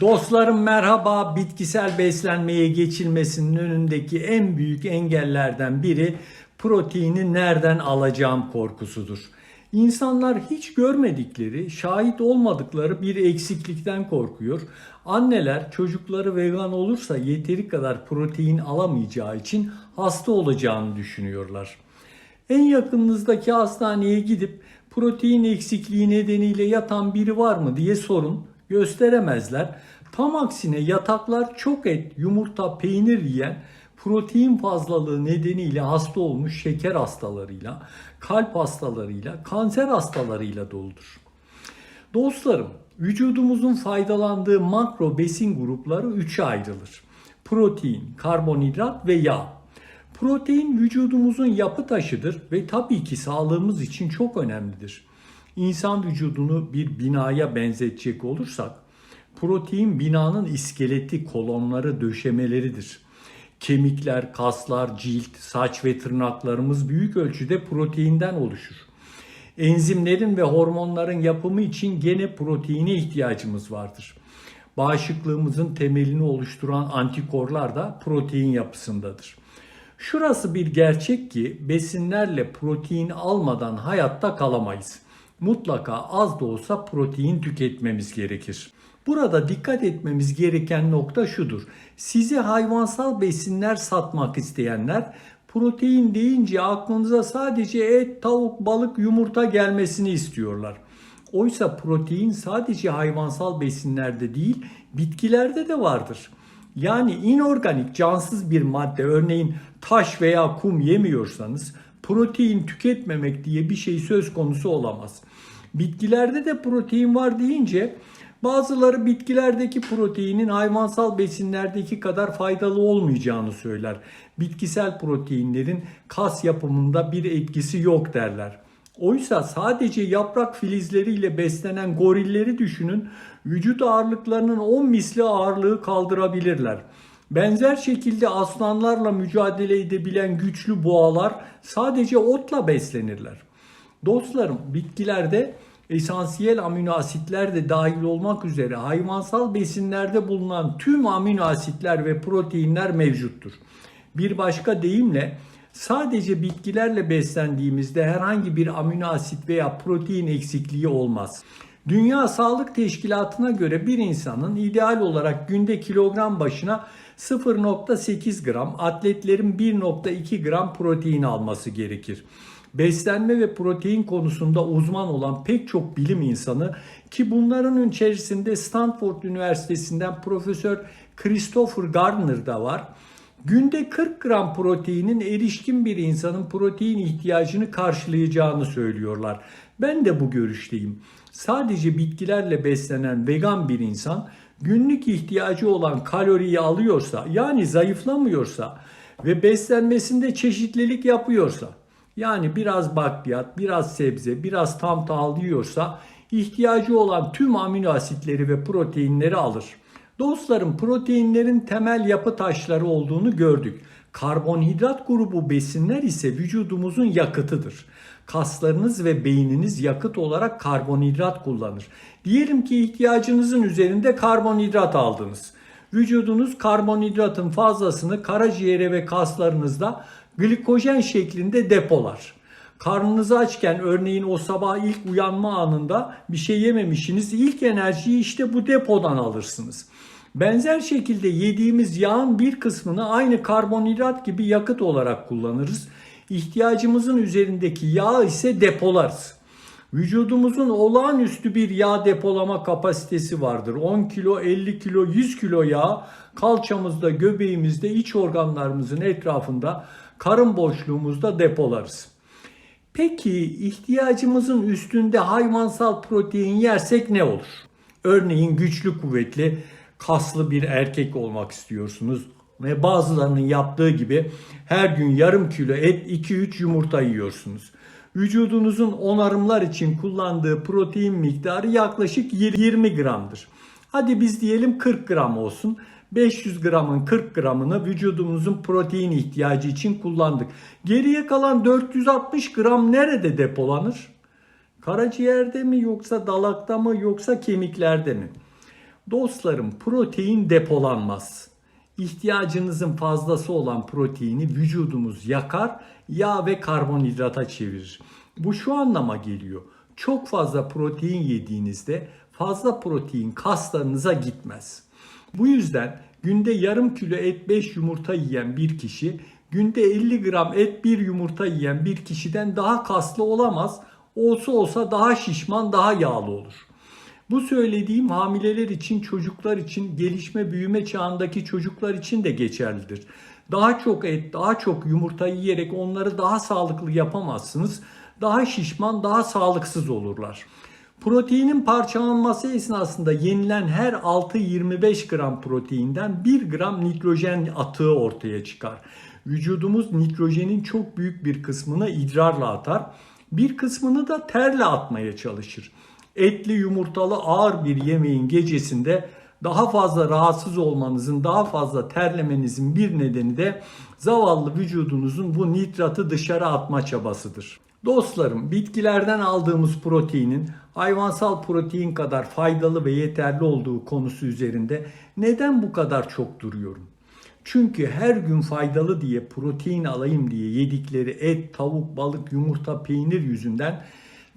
Dostlarım merhaba. Bitkisel beslenmeye geçilmesinin önündeki en büyük engellerden biri proteini nereden alacağım korkusudur. İnsanlar hiç görmedikleri, şahit olmadıkları bir eksiklikten korkuyor. Anneler çocukları vegan olursa yeteri kadar protein alamayacağı için hasta olacağını düşünüyorlar. En yakınınızdaki hastaneye gidip protein eksikliği nedeniyle yatan biri var mı diye sorun. Gösteremezler. Tam aksine yataklar çok et, yumurta, peynir yiyen protein fazlalığı nedeniyle hasta olmuş şeker hastalarıyla, kalp hastalarıyla, kanser hastalarıyla doludur. Dostlarım, vücudumuzun faydalandığı makro besin grupları üçe ayrılır. Protein, karbonhidrat ve yağ. Protein vücudumuzun yapı taşıdır ve tabii ki sağlığımız için çok önemlidir. İnsan vücudunu bir binaya benzetecek olursak, protein binanın iskeleti, kolonları, döşemeleridir. Kemikler, kaslar, cilt, saç ve tırnaklarımız büyük ölçüde proteinden oluşur. Enzimlerin ve hormonların yapımı için gene proteine ihtiyacımız vardır. Bağışıklığımızın temelini oluşturan antikorlar da protein yapısındadır. Şurası bir gerçek ki besinlerle protein almadan hayatta kalamayız. Mutlaka az da olsa protein tüketmemiz gerekir. Burada dikkat etmemiz gereken nokta şudur. Size hayvansal besinler satmak isteyenler protein deyince aklınıza sadece et, tavuk, balık, yumurta gelmesini istiyorlar. Oysa protein sadece hayvansal besinlerde değil, bitkilerde de vardır. Yani inorganik, cansız bir madde, örneğin taş veya kum yemiyorsanız protein tüketmemek diye bir şey söz konusu olamaz. Bitkilerde de protein var deyince bazıları bitkilerdeki proteinin hayvansal besinlerdeki kadar faydalı olmayacağını söyler. Bitkisel proteinlerin kas yapımında bir etkisi yok derler. Oysa sadece yaprak filizleriyle beslenen gorilleri düşünün, vücut ağırlıklarının 10 misli ağırlığı kaldırabilirler. Benzer şekilde aslanlarla mücadele edebilen güçlü boğalar sadece otla beslenirler. Dostlarım bitkilerde esansiyel amino asitler de dahil olmak üzere hayvansal besinlerde bulunan tüm amino asitler ve proteinler mevcuttur. Bir başka deyimle sadece bitkilerle beslendiğimizde herhangi bir amino asit veya protein eksikliği olmaz. Dünya Sağlık Teşkilatı'na göre bir insanın ideal olarak günde kilogram başına 0.8 gram, atletlerin 1.2 gram protein alması gerekir. Beslenme ve protein konusunda uzman olan pek çok bilim insanı ki bunların içerisinde Stanford Üniversitesi'nden Profesör Christopher Gardner da var. Günde 40 gram proteinin erişkin bir insanın protein ihtiyacını karşılayacağını söylüyorlar. Ben de bu görüşteyim. Sadece bitkilerle beslenen vegan bir insan günlük ihtiyacı olan kaloriyi alıyorsa yani zayıflamıyorsa ve beslenmesinde çeşitlilik yapıyorsa yani biraz bakliyat, biraz sebze, biraz tam tahıl yiyorsa ihtiyacı olan tüm amino asitleri ve proteinleri alır. Dostlarım proteinlerin temel yapı taşları olduğunu gördük. Karbonhidrat grubu besinler ise vücudumuzun yakıtıdır. Kaslarınız ve beyniniz yakıt olarak karbonhidrat kullanır. Diyelim ki ihtiyacınızın üzerinde karbonhidrat aldınız. Vücudunuz karbonhidratın fazlasını karaciğere ve kaslarınızda glikojen şeklinde depolar. Karnınızı açken örneğin o sabah ilk uyanma anında bir şey yememişsiniz. İlk enerjiyi işte bu depodan alırsınız. Benzer şekilde yediğimiz yağın bir kısmını aynı karbonhidrat gibi yakıt olarak kullanırız. İhtiyacımızın üzerindeki yağ ise depolarız. Vücudumuzun olağanüstü bir yağ depolama kapasitesi vardır. 10 kilo, 50 kilo, 100 kilo yağ kalçamızda, göbeğimizde, iç organlarımızın etrafında, karın boşluğumuzda depolarız. Peki ihtiyacımızın üstünde hayvansal protein yersek ne olur? Örneğin güçlü, kuvvetli, kaslı bir erkek olmak istiyorsunuz ve bazılarının yaptığı gibi her gün yarım kilo et 2-3 yumurta yiyorsunuz. Vücudunuzun onarımlar için kullandığı protein miktarı yaklaşık 20 gramdır. Hadi biz diyelim 40 gram olsun. 500 gramın 40 gramını vücudumuzun protein ihtiyacı için kullandık. Geriye kalan 460 gram nerede depolanır? Karaciğerde mi yoksa dalakta mı yoksa kemiklerde mi? Dostlarım protein depolanmaz. İhtiyacınızın fazlası olan proteini vücudumuz yakar, yağ ve karbonhidrata çevirir. Bu şu anlama geliyor. Çok fazla protein yediğinizde fazla protein kaslarınıza gitmez. Bu yüzden günde yarım kilo et 5 yumurta yiyen bir kişi günde 50 gram et bir yumurta yiyen bir kişiden daha kaslı olamaz. Olsa olsa daha şişman, daha yağlı olur. Bu söylediğim hamileler için, çocuklar için, gelişme büyüme çağındaki çocuklar için de geçerlidir. Daha çok et, daha çok yumurta yiyerek onları daha sağlıklı yapamazsınız. Daha şişman, daha sağlıksız olurlar. Proteinin parçalanması esnasında yenilen her 6-25 gram proteinden 1 gram nitrojen atığı ortaya çıkar. Vücudumuz nitrojenin çok büyük bir kısmını idrarla atar. Bir kısmını da terle atmaya çalışır. Etli yumurtalı ağır bir yemeğin gecesinde daha fazla rahatsız olmanızın, daha fazla terlemenizin bir nedeni de zavallı vücudunuzun bu nitratı dışarı atma çabasıdır. Dostlarım, bitkilerden aldığımız proteinin hayvansal protein kadar faydalı ve yeterli olduğu konusu üzerinde neden bu kadar çok duruyorum? Çünkü her gün faydalı diye protein alayım diye yedikleri et, tavuk, balık, yumurta, peynir yüzünden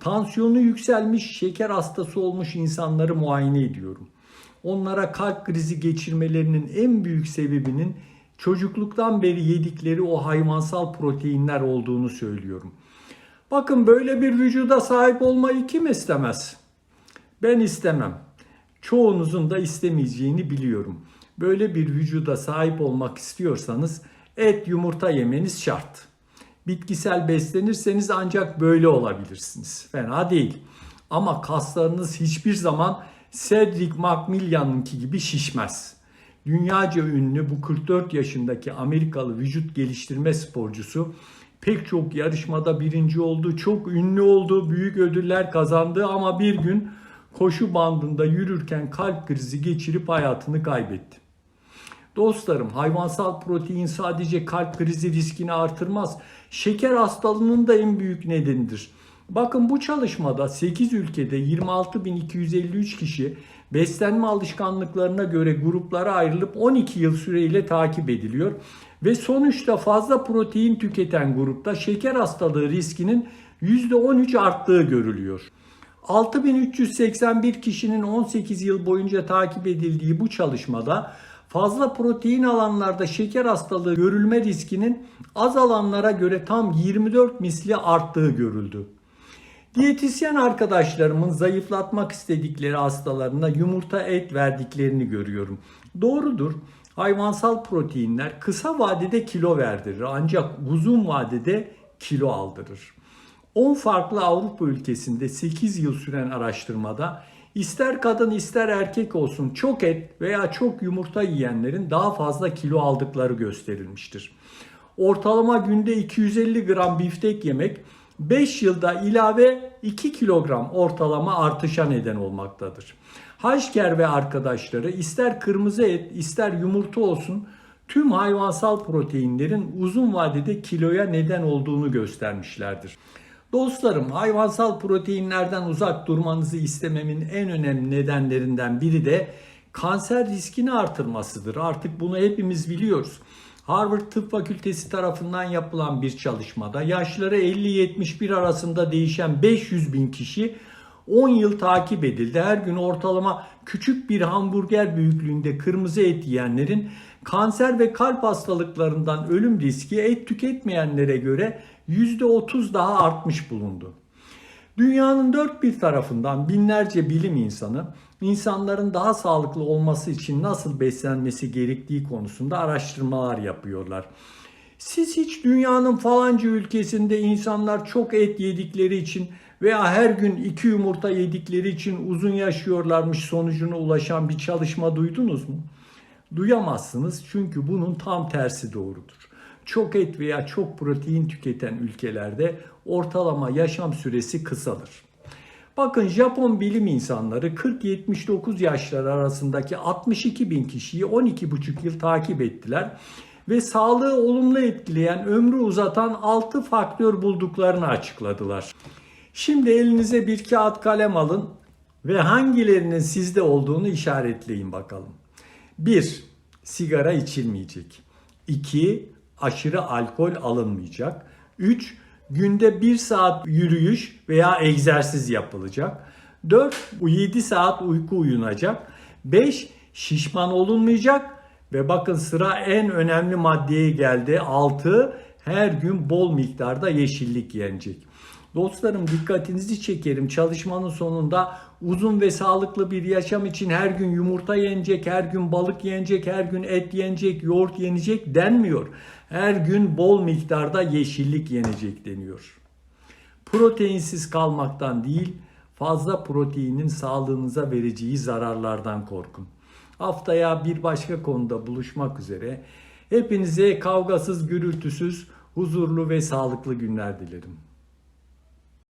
tansiyonu yükselmiş, şeker hastası olmuş insanları muayene ediyorum. Onlara kalp krizi geçirmelerinin en büyük sebebinin çocukluktan beri yedikleri o hayvansal proteinler olduğunu söylüyorum. Bakın böyle bir vücuda sahip olmayı kim istemez? Ben istemem. Çoğunuzun da istemeyeceğini biliyorum. Böyle bir vücuda sahip olmak istiyorsanız et, yumurta yemeniz şart. Bitkisel beslenirseniz ancak böyle olabilirsiniz. Fena değil. Ama kaslarınız hiçbir zaman Cedric McMillan'ınki gibi şişmez. Dünyaca ünlü bu 44 yaşındaki Amerikalı vücut geliştirme sporcusu pek çok yarışmada birinci oldu, çok ünlü oldu, büyük ödüller kazandı ama bir gün koşu bandında yürürken kalp krizi geçirip hayatını kaybetti. Dostlarım hayvansal protein sadece kalp krizi riskini artırmaz. Şeker hastalığının da en büyük nedenidir. Bakın bu çalışmada 8 ülkede 26.253 kişi beslenme alışkanlıklarına göre gruplara ayrılıp 12 yıl süreyle takip ediliyor ve sonuçta fazla protein tüketen grupta şeker hastalığı riskinin %13 arttığı görülüyor. 6381 kişinin 18 yıl boyunca takip edildiği bu çalışmada fazla protein alanlarda şeker hastalığı görülme riskinin az alanlara göre tam 24 misli arttığı görüldü. Diyetisyen arkadaşlarımın zayıflatmak istedikleri hastalarına yumurta et verdiklerini görüyorum. Doğrudur. Hayvansal proteinler kısa vadede kilo verdirir ancak uzun vadede kilo aldırır. 10 farklı Avrupa ülkesinde 8 yıl süren araştırmada ister kadın ister erkek olsun çok et veya çok yumurta yiyenlerin daha fazla kilo aldıkları gösterilmiştir. Ortalama günde 250 gram biftek yemek 5 yılda ilave 2 kilogram ortalama artışa neden olmaktadır. Haşker ve arkadaşları ister kırmızı et ister yumurta olsun tüm hayvansal proteinlerin uzun vadede kiloya neden olduğunu göstermişlerdir. Dostlarım hayvansal proteinlerden uzak durmanızı istememin en önemli nedenlerinden biri de kanser riskini artırmasıdır. Artık bunu hepimiz biliyoruz. Harvard Tıp Fakültesi tarafından yapılan bir çalışmada yaşları 50-71 arasında değişen 500 bin kişi 10 yıl takip edildi. Her gün ortalama küçük bir hamburger büyüklüğünde kırmızı et yiyenlerin kanser ve kalp hastalıklarından ölüm riski et tüketmeyenlere göre %30 daha artmış bulundu. Dünyanın dört bir tarafından binlerce bilim insanı insanların daha sağlıklı olması için nasıl beslenmesi gerektiği konusunda araştırmalar yapıyorlar. Siz hiç dünyanın falanca ülkesinde insanlar çok et yedikleri için veya her gün iki yumurta yedikleri için uzun yaşıyorlarmış sonucuna ulaşan bir çalışma duydunuz mu? Duyamazsınız çünkü bunun tam tersi doğrudur. Çok et veya çok protein tüketen ülkelerde ortalama yaşam süresi kısalır. Bakın Japon bilim insanları 40-79 yaşları arasındaki 62 bin kişiyi 12,5 yıl takip ettiler ve sağlığı olumlu etkileyen ömrü uzatan 6 faktör bulduklarını açıkladılar. Şimdi elinize bir kağıt kalem alın. ve hangilerinin sizde olduğunu işaretleyin bakalım. 1. Sigara içilmeyecek. 2. Aşırı alkol alınmayacak. 3. Günde 1 saat yürüyüş veya egzersiz yapılacak. 4. 7 saat uyku uyunacak. 5. Şişman olunmayacak. Ve bakın sıra en önemli maddeye geldi. 6. Her gün bol miktarda yeşillik yenecek. Dostlarım dikkatinizi çekerim. Çalışmanın sonunda uzun ve sağlıklı bir yaşam için her gün yumurta yenecek, her gün balık yenecek, her gün et yenecek, yoğurt yenecek denmiyor. Her gün bol miktarda yeşillik yenecek deniyor. Proteinsiz kalmaktan değil, fazla proteinin sağlığınıza vereceği zararlardan korkun. Haftaya bir başka konuda buluşmak üzere. Hepinize kavgasız, gürültüsüz, huzurlu ve sağlıklı günler dilerim.